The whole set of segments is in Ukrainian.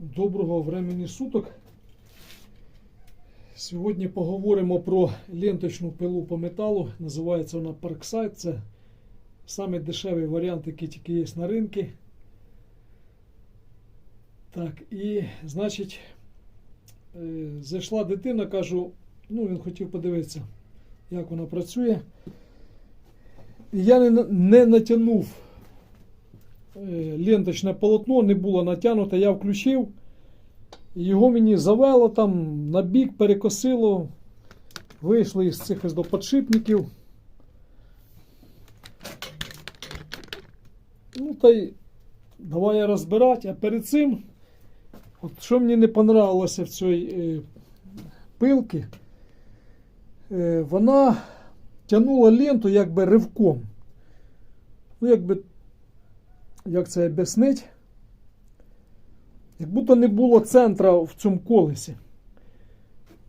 Доброго времени суток. Сьогодні поговоримо про ленточну пилу по металу. Називається вона Parkside. Це самий дешевий варіант, який тільки є на ринку. Так, і, значить, е, зайшла дитина, кажу, ну він хотів подивитися, як вона працює. Я не, не натягнув ленточне полотно, не було натягнуте, я включив. Його мені завело там на бік, перекосило. Вийшли із цих ось до подшипників. Ну та й давай я розбирати. А перед цим, от що мені не понравилося в цій е, пилці, е, вона тягнула ленту якби ривком. Ну, якби, як це об'яснити? Як будто не було центра в цьому колесі.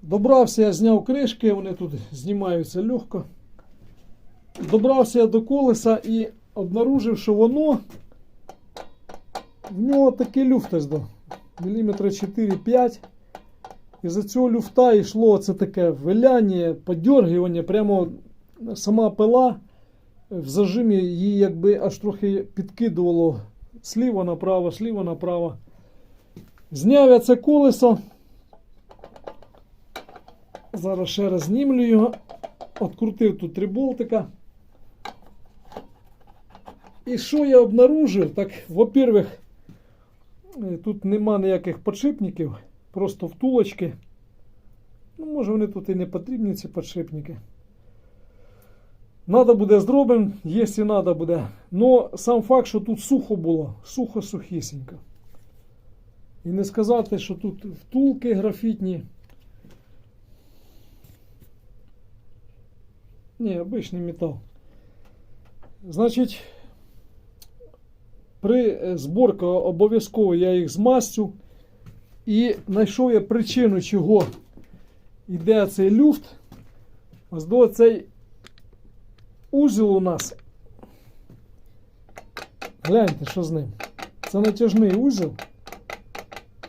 Добрався, я зняв кришки, вони тут знімаються легко. Добрався я до колеса і обнаружив, що воно в нього такий люфт ось до міліметра 4-5. І за цього люфта йшло це таке виляння, подергування, прямо сама пила в зажимі її якби аж трохи підкидувало сліва направо, сліва направо. Зняв я це колесо. Зараз ще раз знімлю його. Открутив тут три болтика. І що я обнаружив? Так, во-первых, е, тут нема ніяких подшипників, просто втулочки. Ну, може вони тут і не потрібні, ці подшипники. Надо буде зробимо, якщо надо буде. Но сам факт, що тут сухо було, сухо-сухісінько. І не сказати, що тут втулки графітні. Ні, обичний метал. Значить, при е, зборці обов'язково я їх змастю. І знайшов я причину, чого йде цей люфт. Ось до цей узел у нас. Гляньте, що з ним. Це натяжний узел.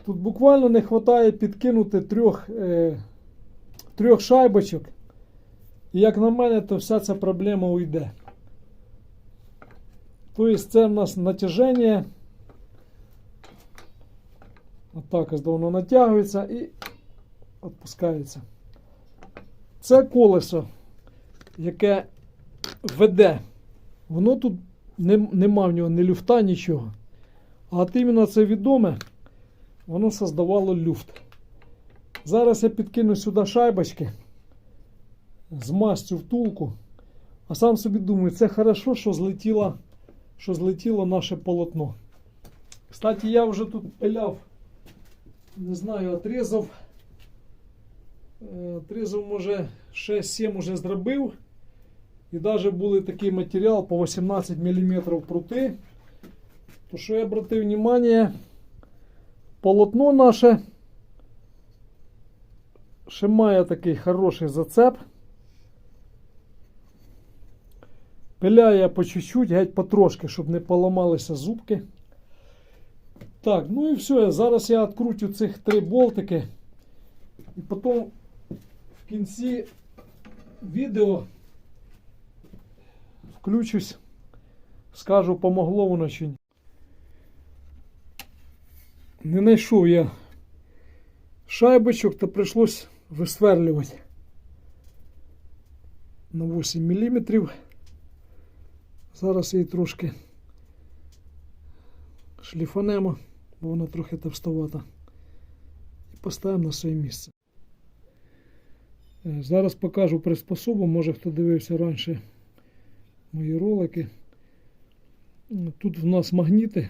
Тут буквально не вистачає підкинути трьох, е, трьох шайбочок. І як на мене, то вся ця проблема уйде. Тобто це в нас натяження. Отак ось воно натягується і відпускається. Це колесо, яке веде. Воно тут не, нема в нього ні люфта, нічого. А от іменно це відоме воно создавало люфт. Зараз я підкину сюди шайбочки, змастю втулку. А сам собі думаю, це хорошо, що злетіло, що злетіло наше полотно. Кстати, я вже тут пиляв, не знаю, отрізав. Е, Отрізав, може, 6-7 уже зробив. І навіть були такий матеріал по 18 мм прути. То що я обратив внимание, полотно наше ще має такий хороший зацеп. Пиляю я по чуть-чуть, геть потрошки, щоб не поламалися зубки. Так, ну і все. Зараз я відкрутю цих три болтики. І потім в кінці відео включусь, скажу, помогло воно чи ні. Не знайшов я шайбочок, то прийшлось висверлювати на 8 мм. Зараз її трошки шліфанемо, бо вона трохи товстовата. І поставимо на своє місце. Е, Зараз покажу приспособу, може хто дивився раніше мої ролики. Тут в нас магніти.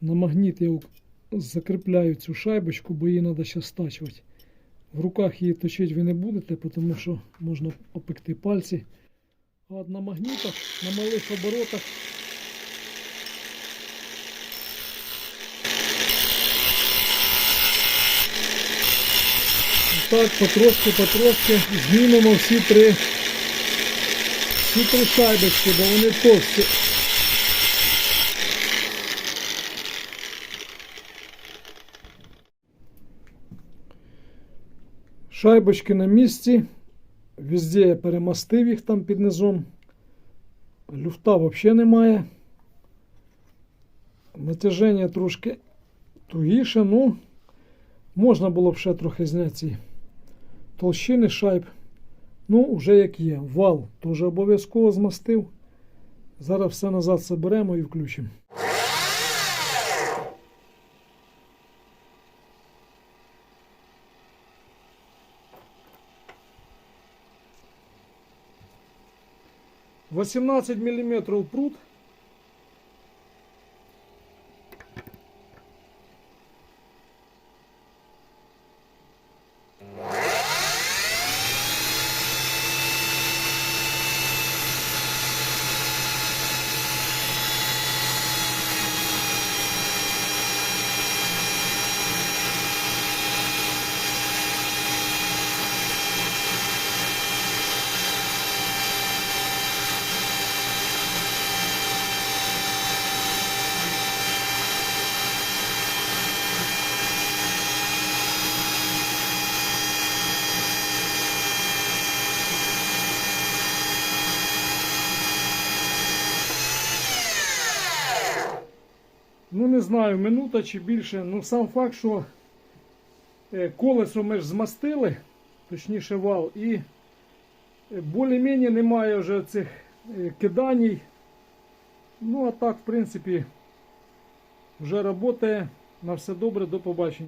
На магніт я закріпляю цю шайбочку, бо її треба ще стачувати. В руках її точити ви не будете, тому що можна опекти пальці. А на магнітах, на малих оборотах. Так, потрошки, потрошки знімемо всі три, ці присадочки, бо вони товсті. Шайбочки на місці, везде я перемостив їх там під низом. Люфта взагалі немає. Натяження трошки тугіше, ну можна було б ще трохи зняти толщини шайб. Ну, вже як є. Вал теж обов'язково змастив. Зараз все назад заберемо і включимо. Восемнадцать миллиметров пруд. Ну, не знаю, минута чи більше. Ну, сам факт, що е, колесо ми ж змастили, точніше вал, і е, більш-менш немає вже цих е, киданій. Ну, а так, в принципі, вже працює. На все добре, до побачення.